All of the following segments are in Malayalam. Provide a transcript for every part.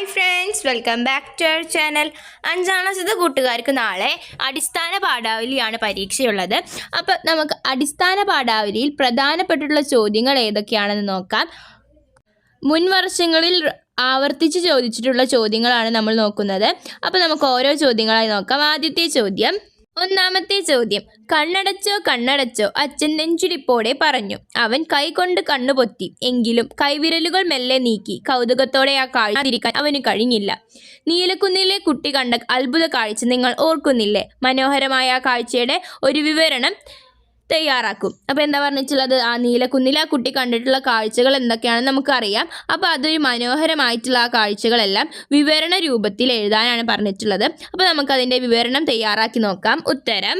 Hi friends welcome back to our channel അഞ്ചാം ക്ലാസ്സിലെ കൂട്ടുകാർക്ക് നാളെ അടിസ്ഥാന പാഠാവലിയാണ് പരീക്ഷയുള്ളത്. അപ്പോൾ നമുക്ക് അടിസ്ഥാന പാഠാവലിയിൽ പ്രധാനപ്പെട്ടിട്ടുള്ള ചോദ്യങ്ങൾ ഏതൊക്കെയാണെന്ന് നോക്കാം. മുൻ വർഷങ്ങളിൽ ആവർത്തിച്ച് ചോദിച്ചിട്ടുള്ള ചോദ്യങ്ങളാണ് നമ്മൾ നോക്കുന്നത്. അപ്പോൾ നമുക്ക് ഓരോ ചോദ്യങ്ങളായി നോക്കാം. ആദ്യത്തെ ചോദ്യം ഒന്നാമത്തെ ചോദ്യം. കണ്ണടച്ചോ കണ്ണടച്ചോ അച്ഛൻ നെഞ്ചിടിപ്പോടെ പറഞ്ഞു. അവൻ കൈകൊണ്ട് കണ്ണു പൊത്തി എങ്കിലും കൈവിരലുകൾ മെല്ലെ നീക്കി. കൗതുകത്തോടെ ആ കാഴ്ച തിരിക്കാൻ അവന് കഴിഞ്ഞില്ല. നീലക്കുന്നിലെ കുട്ടി കണ്ട അത്ഭുത കാഴ്ച നിങ്ങൾ ഓർക്കുന്നില്ലേ? മനോഹരമായ ആ കാഴ്ചയുടെ ഒരു വിവരണം തയ്യാറാക്കും. അപ്പോൾ എന്താ പറഞ്ഞിട്ടുള്ളത് ആ നീലക്കുന്നിൽ ആ കുട്ടി കണ്ടിട്ടുള്ള കാഴ്ചകൾ എന്തൊക്കെയാണെന്ന് നമുക്കറിയാം. അപ്പോൾ അതൊരു മനോഹരമായിട്ടുള്ള ആ കാഴ്ചകളെല്ലാം വിവരണ രൂപത്തിൽ എഴുതാനാണ് പറഞ്ഞിട്ടുള്ളത്. അപ്പോൾ നമുക്കതിന്റെ വിവരണം തയ്യാറാക്കി നോക്കാം. ഉത്തരം.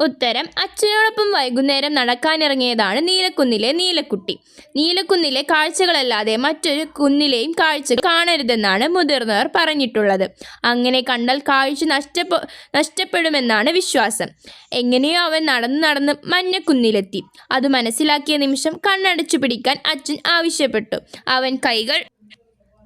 ഉത്തരം അച്ഛനോടൊപ്പം വൈകുന്നേരം നടക്കാനിറങ്ങിയതാണ് നീലക്കുന്നിലെ നീലക്കുട്ടി. നീലക്കുന്നിലെ കാഴ്ചകളല്ലാതെ മറ്റൊരു കുന്നിലെയും കാഴ്ച കാണരുതെന്നാണ് മുതിർന്നവർ പറഞ്ഞിട്ടുള്ളത്. അങ്ങനെ കണ്ടാൽ കാഴ്ച നഷ്ടപ്പെ നഷ്ടപ്പെടുമെന്നാണ് വിശ്വാസം. എങ്ങനെയോ അവൻ നടന്ന് നടന്ന് മഞ്ഞക്കുന്നിലെത്തി. അത് മനസ്സിലാക്കിയ നിമിഷം കണ്ണടച്ചു പിടിക്കാൻ അച്ഛൻ ആവശ്യപ്പെട്ടു. അവൻ കൈകൾ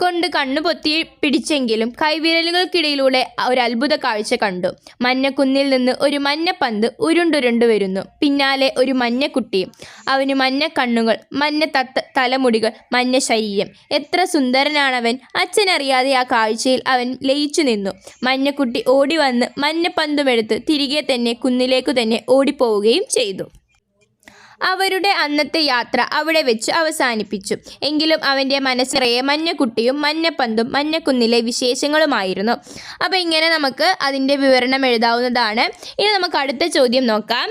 കൊണ്ട് കണ്ണു പൊത്തി പിടിച്ചെങ്കിലും കൈവിരലുകൾക്കിടയിലൂടെ ഒരു അത്ഭുത കാഴ്ച കണ്ടു. മഞ്ഞക്കുന്നിൽ നിന്ന് ഒരു മഞ്ഞപ്പന്ത് ഉരുണ്ടുരുണ്ടു വരുന്നു. പിന്നാലെ ഒരു മഞ്ഞക്കുട്ടിയും അവന് മഞ്ഞ കണ്ണുകൾ മഞ്ഞ തത്ത തലമുടികൾ മഞ്ഞ ശരീരം. എത്ര സുന്ദരനാണവൻ. അച്ഛനറിയാതെ ആ കാഴ്ചയിൽ അവൻ ലയിച്ചു നിന്നു. മഞ്ഞക്കുട്ടി ഓടി വന്ന് മഞ്ഞപ്പന്തുമെടുത്ത് തിരികെ തന്നെ കുന്നിലേക്കു തന്നെ ഓടിപ്പോവുകയും ചെയ്തു. അവരുടെ അന്നത്തെ യാത്ര അവിടെ വെച്ച് അവസാനിപ്പിച്ചു. എങ്കിലും അവന്റെ മനസ്സിറയെ മഞ്ഞക്കുട്ടിയും മഞ്ഞപ്പന്തും മഞ്ഞക്കുന്നിലെ വിശേഷങ്ങളുമായിരുന്നു. അപ്പോൾ ഇങ്ങനെ നമുക്ക് അതിന്റെ വിവരണം എഴുതാവുന്നതാണ്. ഇനി നമുക്ക് അടുത്ത ചോദ്യം നോക്കാം.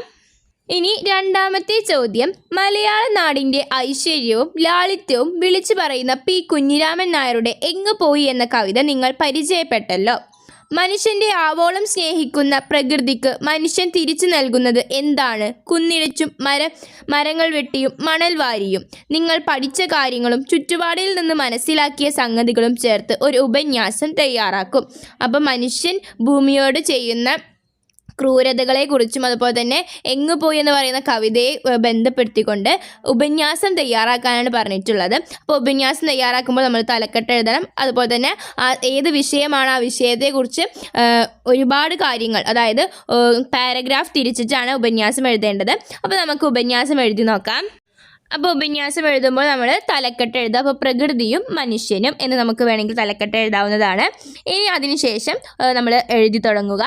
ഇനി രണ്ടാമത്തെ ചോദ്യം. മലയാള നാടിന്റെ ഐശ്വര്യവും ലാളിത്യവും വിളിച്ചു പറയുന്ന പി കുഞ്ഞിരാമൻ നായരുടെ എങ്ങു പോയി എന്ന കവിത നിങ്ങൾ പരിചയപ്പെട്ടല്ലോ. മനുഷ്യന്റെ ആവോളം സ്നേഹിക്കുന്ന പ്രകൃതിക്ക് മനുഷ്യൻ തിരിച്ചു നൽകുന്നത് എന്താണ്? കുന്നിഴച്ചും മര മരങ്ങൾ വെട്ടിയും മണൽ വാരിയും. നിങ്ങൾ പഠിച്ച കാര്യങ്ങളും ചുറ്റുപാടിൽ നിന്ന് മനസ്സിലാക്കിയ സംഗതികളും ചേർത്ത് ഒരു ഉപന്യാസം തയ്യാറാക്കും. അപ്പം മനുഷ്യൻ ഭൂമിയോട് ചെയ്യുന്ന ക്രൂരതകളെക്കുറിച്ചും അതുപോലെ തന്നെ എങ്ങു പോയി എന്ന് പറയുന്ന കവിതയെ ബന്ധപ്പെടുത്തിക്കൊണ്ട് ഉപന്യാസം തയ്യാറാക്കാനാണ് പറഞ്ഞിട്ടുള്ളത്. അപ്പോൾ ഉപന്യാസം തയ്യാറാക്കുമ്പോൾ നമ്മൾ തലക്കെട്ട് എഴുതണം. അതുപോലെ തന്നെ ഏത് വിഷയമാണ് ആ വിഷയത്തെക്കുറിച്ച് ഒരുപാട് കാര്യങ്ങൾ അതായത് പാരഗ്രാഫ് തിരിച്ചിട്ടാണ് ഉപന്യാസം എഴുതേണ്ടത്. അപ്പോൾ നമുക്ക് ഉപന്യാസം എഴുതി നോക്കാം. അപ്പോൾ ഉപന്യാസം എഴുതുമ്പോൾ നമ്മൾ തലക്കെട്ട് എഴുതുക. അപ്പോൾ പ്രകൃതിയും മനുഷ്യനും എന്ന് നമുക്ക് വേണമെങ്കിൽ തലക്കെട്ട് എഴുതാവുന്നതാണ്. ഇനി അതിനുശേഷം നമ്മൾ എഴുതി തുടങ്ങുക.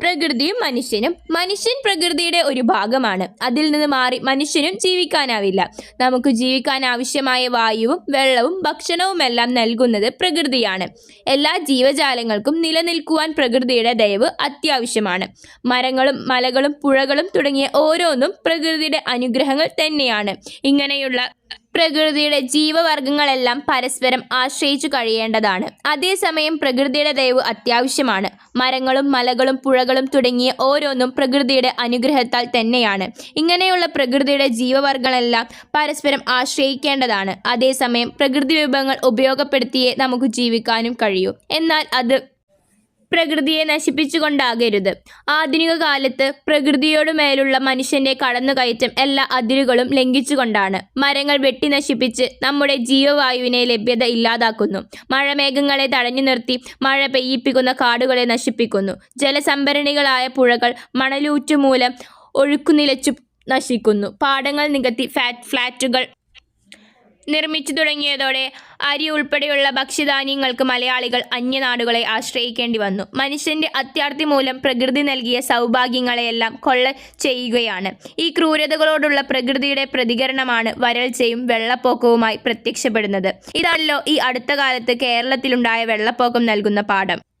പ്രകൃതിയും മനുഷ്യനും. മനുഷ്യൻ പ്രകൃതിയുടെ ഒരു ഭാഗമാണ്. അതിൽ നിന്ന് മാറി മനുഷ്യനും ജീവിക്കാനാവില്ല. നമുക്ക് ജീവിക്കാൻ ആവശ്യമായ വായുവും വെള്ളവും ഭക്ഷണവുമെല്ലാം നൽകുന്നത് പ്രകൃതിയാണ്. എല്ലാ ജീവജാലങ്ങൾക്കും നിലനിൽക്കുവാൻ പ്രകൃതിയുടെ ദയവ് അത്യാവശ്യമാണ്. മരങ്ങളും മലകളും പുഴകളും തുടങ്ങിയ ഓരോന്നും പ്രകൃതിയുടെ അനുഗ്രഹങ്ങൾ തന്നെയാണ്. ഇങ്ങനെയുള്ള പ്രകൃതിയുടെ ജീവവർഗങ്ങളെല്ലാം പരസ്പരം ആശ്രയിച്ചു കഴിയേണ്ടതാണ്. അതേസമയം പ്രകൃതിയുടെ ദയവ് അത്യാവശ്യമാണ്. മരങ്ങളും മലകളും പുഴകളും തുടങ്ങിയ ഓരോന്നും പ്രകൃതിയുടെ അനുഗ്രഹത്താൽ തന്നെയാണ്. ഇങ്ങനെയുള്ള പ്രകൃതിയുടെ ജീവവർഗങ്ങളെല്ലാം പരസ്പരം ആശ്രയിക്കേണ്ടതാണ്. അതേസമയം പ്രകൃതി വിഭവങ്ങൾ ഉപയോഗപ്പെടുത്തിയേ നമുക്ക് ജീവിക്കാനും കഴിയൂ. എന്നാൽ അത് പ്രകൃതിയെ നശിപ്പിച്ചുകൊണ്ടാകരുത്. ആധുനിക കാലത്ത് പ്രകൃതിയോട് മേലുള്ള മനുഷ്യന്റെ കടന്നുകയറ്റം എല്ലാ അതിരുകളും ലംഘിച്ചുകൊണ്ടാണ്. മരങ്ങൾ വെട്ടി നശിപ്പിച്ച് നമ്മുടെ ജീവവായുവിനെ ലഭ്യത ഇല്ലാതാക്കുന്നു. മഴമേഘങ്ങളെ തടഞ്ഞു നിർത്തി മഴ പെയ്യിപ്പിക്കുന്ന കാടുകളെ നശിപ്പിക്കുന്നു. ജലസംഭരണികളായ പുഴകൾ മണലൂറ്റുമൂലം ഒഴുക്കുനിലച്ചു നശിക്കുന്നു. പാടങ്ങൾ നികത്തി ഫാറ്റ് ഫ്ലാറ്റുകൾ നിർമ്മിച്ചു തുടങ്ങിയതോടെ അരി ഉൾപ്പെടെയുള്ള ഭക്ഷ്യധാന്യങ്ങൾക്ക് മലയാളികൾ അന്യനാടുകളെ ആശ്രയിക്കേണ്ടി വന്നു. മനുഷ്യന്റെ അത്യാർത്തി മൂലം പ്രകൃതി നൽകിയ സൗഭാഗ്യങ്ങളെയെല്ലാം കൊള്ള ചെയ്യുകയാണ്. ഈ ക്രൂരതകളോടുള്ള പ്രകൃതിയുടെ പ്രതികരണമാണ് വരൾച്ചയും വെള്ളപ്പൊക്കവുമായി പ്രത്യക്ഷപ്പെടുന്നത്. ഇതല്ലോ ഈ അടുത്ത കാലത്ത് കേരളത്തിലുണ്ടായ വെള്ളപ്പൊക്കം നൽകുന്ന പാഠം.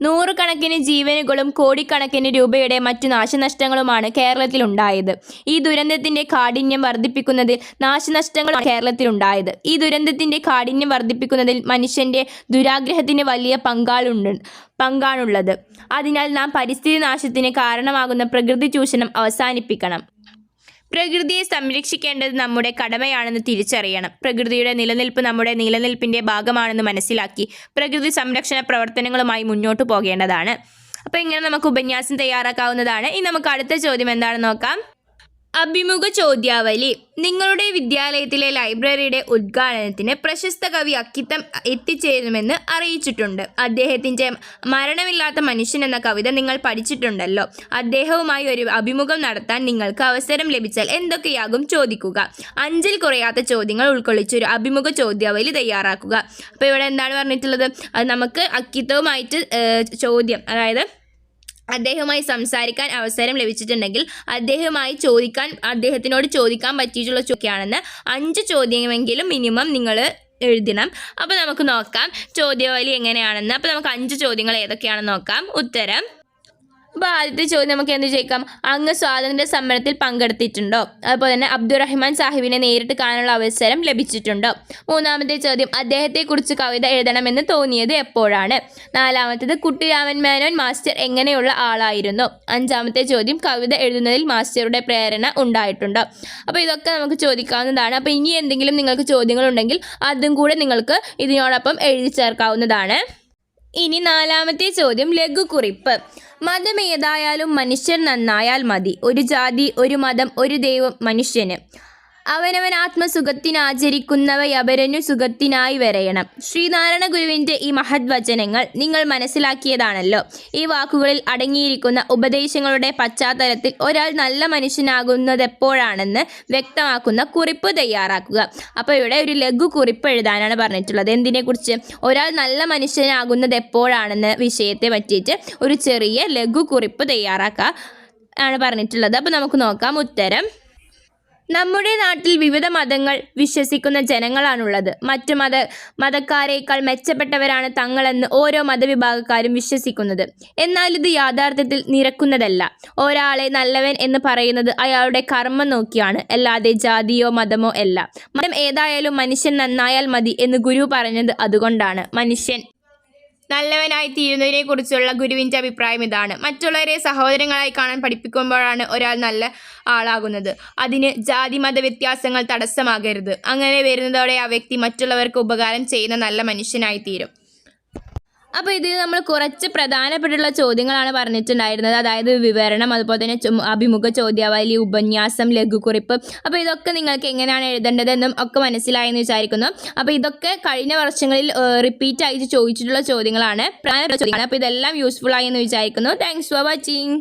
നൂറുകണക്കിന് ജീവനുകളും കോടിക്കണക്കിന് രൂപയുടെ മറ്റു നാശനഷ്ടങ്ങളുമാണ് കേരളത്തിലുണ്ടായത്. ഈ ദുരന്തത്തിന്റെ കാഠിന്യം വർദ്ധിപ്പിക്കുന്നതിൽ നാശനഷ്ടങ്ങളാണ് കേരളത്തിലുണ്ടായത്. ഈ ദുരന്തത്തിന്റെ കാഠിന്യം വർദ്ധിപ്പിക്കുന്നതിൽ മനുഷ്യന്റെ ദുരാഗ്രഹത്തിന് വലിയ പങ്കാളുണ്ട് പങ്കാണുള്ളത്. അതിനാൽ നാം പരിസ്ഥിതി നാശത്തിന് കാരണമാകുന്ന പ്രകൃതി ചൂഷണം അവസാനിപ്പിക്കണം. പ്രകൃതിയെ സംരക്ഷിക്കേണ്ടത് നമ്മുടെ കടമയാണെന്ന് തിരിച്ചറിയണം. പ്രകൃതിയുടെ നിലനിൽപ്പ് നമ്മുടെ നിലനിൽപ്പിന്റെ ഭാഗമാണെന്ന് മനസ്സിലാക്കി പ്രകൃതി സംരക്ഷണ പ്രവർത്തനങ്ങളുമായി മുന്നോട്ട് പോകേണ്ടതാണ്. അപ്പോൾ ഇങ്ങനെ നമുക്ക് ഉപന്യാസം തയ്യാറാക്കാവുന്നതാണ്. ഇനി നമുക്ക് അടുത്ത ചോദ്യം എന്താണെന്ന് നോക്കാം. അഭിമുഖ ചോദ്യാവലി. നിങ്ങളുടെ വിദ്യാലയത്തിലെ ലൈബ്രറിയുടെ ഉദ്ഘാടനത്തിന് പ്രശസ്ത കവി അക്കിത്തം എത്തിച്ചേരുമെന്ന് അറിയിച്ചിട്ടുണ്ട്. അദ്ദേഹത്തിന്റെ മരണമില്ലാത്ത മനുഷ്യൻ എന്ന കവിത നിങ്ങൾ പഠിച്ചിട്ടുണ്ടല്ലോ. അദ്ദേഹവുമായി ഒരു അഭിമുഖം നടത്താൻ നിങ്ങൾക്ക് അവസരം ലഭിച്ചാൽ എന്തൊക്കെയാകും ചോദിക്കുക. അഞ്ചിൽ കുറയാത്ത ചോദ്യങ്ങൾ ഉൾക്കൊള്ളിച്ച് ഒരു അഭിമുഖ ചോദ്യാവലി തയ്യാറാക്കുക. അപ്പോൾ ഇവിടെ എന്താണ് പറഞ്ഞിട്ടുള്ളത്? നമുക്ക് അക്കിത്തവുമായിട്ട് ചോദ്യം അതായത് അദ്ദേഹവുമായി സംസാരിക്കാൻ അവസരം ലഭിച്ചിട്ടുണ്ടെങ്കിൽ അദ്ദേഹവുമായി ചോദിക്കാൻ അദ്ദേഹത്തിനോട് ചോദിക്കാൻ പറ്റിയിട്ടുള്ള ചോദ്യമാണെന്ന് അഞ്ച് ചോദ്യമെങ്കിലും മിനിമം നിങ്ങൾ എഴുതണം. അപ്പോൾ നമുക്ക് നോക്കാം. ചോദ്യാവലി എങ്ങനെയാണെന്ന്. അപ്പോൾ നമുക്ക് അഞ്ച് ചോദ്യങ്ങൾ ഏതൊക്കെയാണെന്ന് നോക്കാം. ഉത്തരം അപ്പോൾ ആദ്യത്തെ ചോദ്യം നമുക്ക് എന്ത് ചോദിക്കാം? അങ്ങ് സ്വാതന്ത്ര്യ സമരത്തിൽ പങ്കെടുത്തിട്ടുണ്ടോ? അതുപോലെ തന്നെ അബ്ദുറഹ്മാൻ സാഹിബിനെ നേരിട്ട് കാണാനുള്ള അവസരം ലഭിച്ചിട്ടുണ്ടോ? മൂന്നാമത്തെ ചോദ്യം അദ്ദേഹത്തെക്കുറിച്ച് കവിത എഴുതണമെന്ന് തോന്നിയത് എപ്പോഴാണ്? നാലാമത്തേത് കുട്ടിരാമൻ മേനോൻ മാസ്റ്റർ എങ്ങനെയുള്ള ആളായിരുന്നു? അഞ്ചാമത്തെ ചോദ്യം കവിത എഴുതുന്നതിൽ മാസ്റ്ററുടെ പ്രേരണ ഉണ്ടായിട്ടുണ്ടോ? അപ്പോൾ ഇതൊക്കെ നമുക്ക് ചോദിക്കാവുന്നതാണ്. അപ്പോൾ ഇനി എന്തെങ്കിലും നിങ്ങൾക്ക് ചോദ്യങ്ങളുണ്ടെങ്കിൽ അതും കൂടെ നിങ്ങൾക്ക് ഇതിനോടൊപ്പം എഴുതി ചേർക്കാവുന്നതാണ്. ഇനി നാലാമത്തെ ചോദ്യം ലഘുകുറിപ്പ്. മതം ഏതായാലും മനുഷ്യൻ നന്നായാൽ മതി. ഒരു ജാതി ഒരു മതം ഒരു ദൈവം മനുഷ്യന്. അവനവൻ ആത്മസുഖത്തിനാചരിക്കുന്നവയപരനു സുഖത്തിനായി വരയണം. ശ്രീനാരായണ ഗുരുവിന്റെ ഈ മഹത് വചനങ്ങൾ നിങ്ങൾ മനസ്സിലാക്കിയതാണല്ലോ. ഈ വാക്കുകളിൽ അടങ്ങിയിരിക്കുന്ന ഉപദേശങ്ങളുടെ പശ്ചാത്തലത്തിൽ ഒരാൾ നല്ല മനുഷ്യനാകുന്നത് എപ്പോഴാണെന്ന് വ്യക്തമാക്കുന്ന കുറിപ്പ് തയ്യാറാക്കുക. അപ്പോൾ ഇവിടെ ഒരു ലഘു കുറിപ്പ് എഴുതാനാണ് പറഞ്ഞിട്ടുള്ളത്. എന്തിനെക്കുറിച്ച്? ഒരാൾ നല്ല മനുഷ്യനാകുന്നത് എപ്പോഴാണെന്ന വിഷയത്തെ പറ്റിയിട്ട് ഒരു ചെറിയ ലഘു കുറിപ്പ് തയ്യാറാക്കുക ആണ് പറഞ്ഞിട്ടുള്ളത്. അപ്പോൾ നമുക്ക് നോക്കാം. ഉത്തരം. നമ്മുടെ നാട്ടിൽ വിവിധ മതങ്ങൾ വിശ്വസിക്കുന്ന ജനങ്ങളാണുള്ളത്. മറ്റു മത മതക്കാരേക്കാൾ മെച്ചപ്പെട്ടവരാണ് തങ്ങളെന്ന് ഓരോ മതവിഭാഗക്കാരും വിശ്വസിക്കുന്നത്. എന്നാൽ ഇത് യാഥാർത്ഥ്യത്തിൽ നിരക്കുന്നതല്ല. ഒരാളെ നല്ലവൻ എന്ന് പറയുന്നത് അയാളുടെ കർമ്മം നോക്കിയാണ് അല്ലാതെ ജാതിയോ മതമോ അല്ല. മതം ഏതായാലും മനുഷ്യൻ നന്നായാൽ മതി എന്ന് ഗുരു പറഞ്ഞത് അതുകൊണ്ടാണ്. മനുഷ്യൻ നല്ലവനായി തീരുന്നതിനെ കുറിച്ചുള്ള ഗുരുവിന്റെ അഭിപ്രായം ഇതാണ്. മറ്റുള്ളവരെ സഹോദരങ്ങളായി കാണാൻ പഠിപ്പിക്കുമ്പോഴാണ് ഒരാൾ നല്ല ആളാകുന്നത്. അതിന് ജാതി മത വ്യത്യാസങ്ങൾ തടസ്സമാകരുത്. അങ്ങനെ വരുന്നതോടെ ആ വ്യക്തി മറ്റുള്ളവർക്ക് ഉപകാരം ചെയ്യുന്ന നല്ല മനുഷ്യനായി തീരും. അപ്പോൾ ഇത് നമ്മൾ കുറച്ച് പ്രധാനപ്പെട്ടുള്ള ചോദ്യങ്ങളാണ് പറഞ്ഞിട്ടുണ്ടായിരുന്നത്. അതായത് വിവരണം അതുപോലെ തന്നെ അഭിമുഖ ചോദ്യാവലി ഉപന്യാസം ലഘുക്കുറിപ്പ് അപ്പോൾ ഇതൊക്കെ നിങ്ങൾക്ക് എങ്ങനെയാണ് എഴുതേണ്ടതെന്നും ഒക്കെ മനസ്സിലായെന്ന് വിചാരിക്കുന്നു. അപ്പോൾ ഇതൊക്കെ കഴിഞ്ഞ വർഷങ്ങളിൽ റിപ്പീറ്റ് ആയിട്ട് ചോദിച്ചിട്ടുള്ള ചോദ്യങ്ങളാണ്. പ്രധാനപ്പെട്ട ചോദ്യങ്ങളാണ്. അപ്പോൾ ഇതെല്ലാം യൂസ്ഫുൾ ആയി എന്ന് വിചാരിക്കുന്നു. Thanks for watching